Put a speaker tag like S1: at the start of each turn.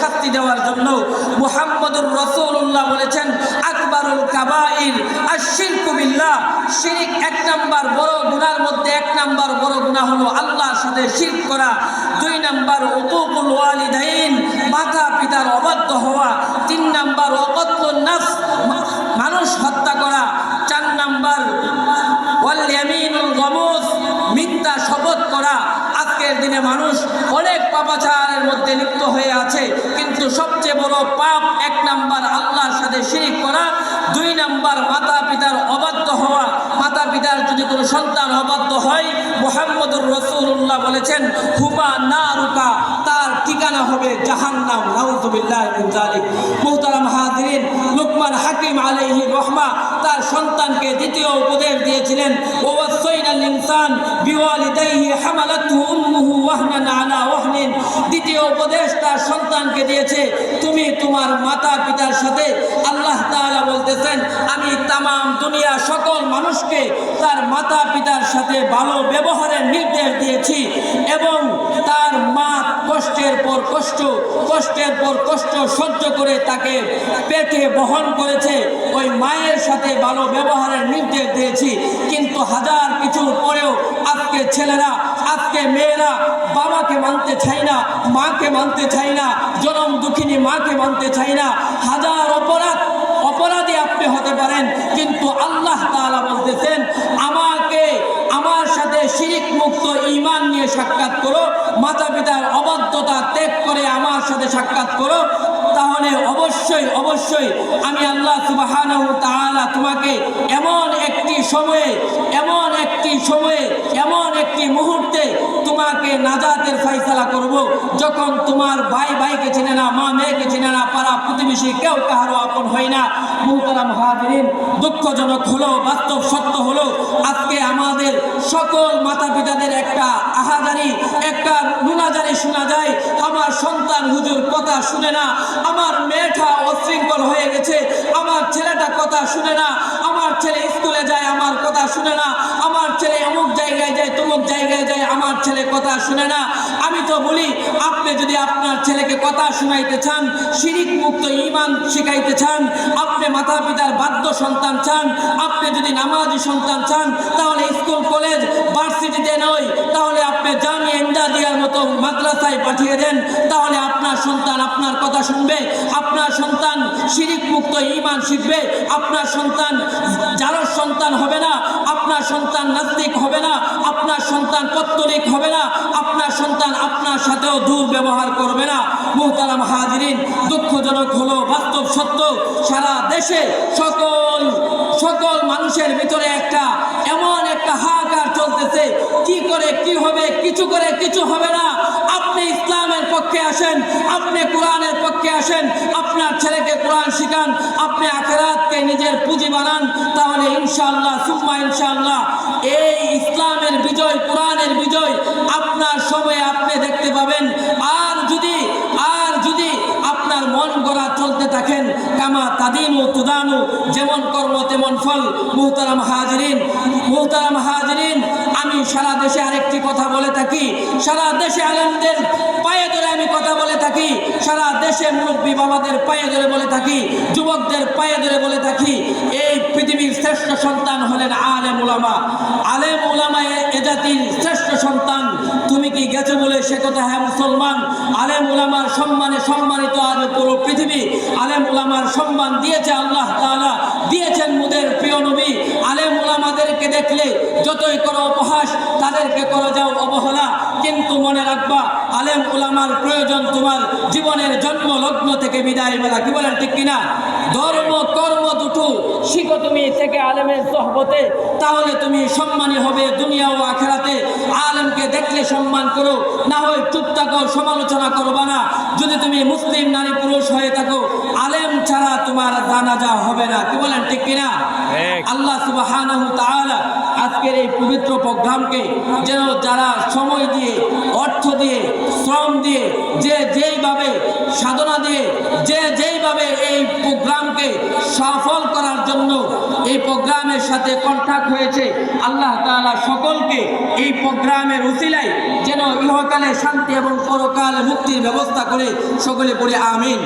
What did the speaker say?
S1: শাস্তি দেওয়ার জন্য মুহাম্মদুর রাসূলুল্লাহ বলেছেন, আকবারুল কাবাইল আশিরকু বিল্লাহ। শিরিক এক নাম্বার বড় গুনার মধ্যে এক নাম্বার বড় গুনাহ হলো আল্লাহর সাথে শিরক করা। দুই নাম্বার উকুকুল ওয়ালিদাইন মাতা পিতার অবাধ্য হওয়া। তিন নাম্বার দিনে মানুষ অনেক পাপাচারের মধ্যে লিপ্ত হয়ে আছে। কিন্তু সবচেয়ে বড় পাপ এক নাম্বার আল্লাহর সাথে শিরিক করা, দুই নাম্বার মাতা পিতার অবাধ্য হওয়া। মাতা পিতার যদি কোনো সন্তান অবাধ্য হয়, মোহাম্মদুর রসুল্লাহ বলেছেন, হুমা না রুকা তার ঠিকানা হবে জাহান্নাম। নাউজুবিল্লাহ জালিক মুহতারাম হাজিরিন, লুকমান হাকিম আলাইহি রহমা তার সন্তানকে দ্বিতীয় উপদেশ দিয়েছিলেন ওয়াসাইনাল ইনসান বিওয়ালিদাইহি হামালাতহু উম্মুহু ওয়াহনান আলা ওয়াহনিন। উপদেশ তার সন্তানকে দিয়েছে, তুমি তোমার মাতা পিতার সাথে আল্লাহ তাআলা বলতেছেন, আমি তামাম দুনিয়া সকল মানুষকে তার মাতা পিতার সাথে ভালো ব্যবহারের নির্দেশ দিয়েছি এবং তার মা কষ্টের পর কষ্ট, কষ্টের পর কষ্ট সহ্য করে তাকে পেটে বহন করেছে, ওই মায়ের সাথে ভালো ব্যবহারের নির্দেশ দিয়েছি। কিন্তু হাজার কিছুর পরেও আজকে ছেলেরা, আজকে মেয়েরা বাবাকে মানতে চাই না, মাকে মানতে চাই না, জনম দুঃখিনী মাকে মানতে চাই না। হাজার অপরাধ, অপরাধী আপনি হতে পারেন, কিন্তু আল্লাহ তাআলা বলতেছেন, আমাকে আমার সাথে শিরিক মুক্ত ঈমান নিয়ে সাক্ষাৎ করো মাতা পিতার অবাধ্যতা ত্যাগ করে আমার সাথে সাক্ষাৎ করো। তাহলে অবশ্যই অবশ্যই আমি আল্লাহ তাআলা তোমাকে এমন একটি সময়ে, এমন একটি সময়ে, এমন একটি মুহূর্তে তোমাকে নাজাতের ফয়সালা করব যখন তোমার ভাই ভাইকে চেনে না, মা মেয়েকে চেনে না, পাড়া প্রতিবেশী কেউ কাহারও আপন হয় না। মুহতারাম হাজিরিন, দুঃখজনক হলো, বাস্তব সত্য হলো, আজকে আমাদের সকল মাতা পিতাদের একটা আহাজারি, একটা নুনাজারি শোনা যায়। আমার সন্তান হুজুর কথা শুনে না আমার মেয়েটা অশৃঙ্খল হয়ে গেছে, আমার ছেলেটা কথা শুনে না, আমার ছেলে স্কুলে যায়, আমার কথা শুনে না, আমার ছেলে অমুক জায়গায় যায়, তমুক জায়গায় যায়, আমার ছেলে কথা শুনে না। আমি তো বলি, আপনি যদি আপনার ছেলেকে কথা শুনাইতে চান, শিরিক মুক্ত ইমান শিখাইতে চান, আপনি মাতা পিতার বাধ্য সন্তান চান, আপনি যদি নামাজি সন্তান চান, তাহলে স্কুল, কলেজ, ভার্সিটিতে নয়, তাহলে আপনি জামি দেওয়ার মতো মাদ্রাসায় পাঠিয়ে দেন, তাহলে আপনার সন্তান আপনার কথা শুনবে, আপনার সন্তান শিরিক মুক্ত ইমান শিখবে, আপনার সন্তান যারোর সন্তান হবে না, আপনার সন্তান নাস্তিক হবে না, আপনার সন্তান পত্তলিক হবে না, আপনার সন্তান আপনার সাথেও দুর্ব্যবহার করবে না। মুহতারাম হাজিরিন, দুঃখজনক হলো, বাস্তব সত্য, সারা দেশে সকল সকল মানুষের ভিতরে একটা, এমন একটা হাহাকার চলতেছে, কি করে, কি হবে, কিছু করে, কিছু হবে না। আপনি ইসলামের পক্ষে আসেন, আপনি কোরআনের পক্ষে আসেন, আপনার ছেলেকে শিখান আপনি আখেরাতকে নিজের পুঁজি বানান, তাহলে ইনশাআল্লাহ, সুম্মা ইনশাআল্লাহ, এই ইসলামের বিজয়, কোরআনের বিজয় আপনার সময়ে আপনি দেখতে পাবেন। আর যদি আর যদি আপনার মন গড়া চলতে থাকেন, কামা তাদিনু তুদানু, যেমন কর্ম তেমন ফল, মুহতারাম হাজরিন মুহতারাম হাজরিন, আমি সারা দেশে আরেকটি কথা বলে থাকি, সারা দেশে আলেমদের পায়ে ধরে আমি কথা বলে থাকি সারা দেশে মুরব্বী বাবাদের পায়ে ধরে বলে থাকি, যুবকদের পায়ে ধরে বলে থাকি, এই পৃথিবীর শ্রেষ্ঠ সন্তান হলেন আলেম উলামা। আলেম উলামা এ- জাতির শ্রেষ্ঠ সন্তান। তুমি কি গেছো বলে সে কথা? হ্যাঁ মুসলমান। আলেম উলামার সম্মানে সম্মানিত আজ পুরো পৃথিবী। আলেম উলামার সম্মান দিয়েছে আল্লাহ তাআলা। দিয়েছেন মুদের প্রিয় নবী। আলেম উলামাদেরকে দেখলে যতই করো উপহাস, তাদেরকে করো যাও অবহেলা। কিন্তু মনে রাখবা, আলেম ওলামার প্রয়োজন তোমার জীবনের জন্ম লগ্ন থেকে বিদায় বেলা, কি বলেন ঠিক কিনা? ধর্ম, কর্ম দুটো শিখো তুমি থেকে আলেমের সহবতে, তাহলে তুমি সম্মানী হবে দুনিয়া ও আখেরাতে। আলেমকে দেখলে সম্মান করো, না হয় চুপ থাকো, সমালোচনা করবা না। যদি তুমি মুসলিম নারী পুরুষ হয়ে থাকো আলেম ছাড়া তোমার জানাজা হবে না। কি বলেন ঠিক কিনা? আল্লাহ তাআলা আজকের এই পবিত্র প্রোগ্রামকে যেন যারা সময় দিয়ে অর্থ দিয়ে শ্রম দিয়ে যে যেইভাবে সাধনা দিয়ে যে যেইভাবে এই প্রোগ্রামকে সফল করার জন্য এই প্রোগ্রামের সাথে কন্ট্যাক্ট হয়েছে আল্লাহ তাআলা সকলকে এই প্রোগ্রামের উসিলায় যেন ইহকালে শান্তি এবং পরকালে মুক্তির ব্যবস্থা করে সকলে পড়ে আমিন।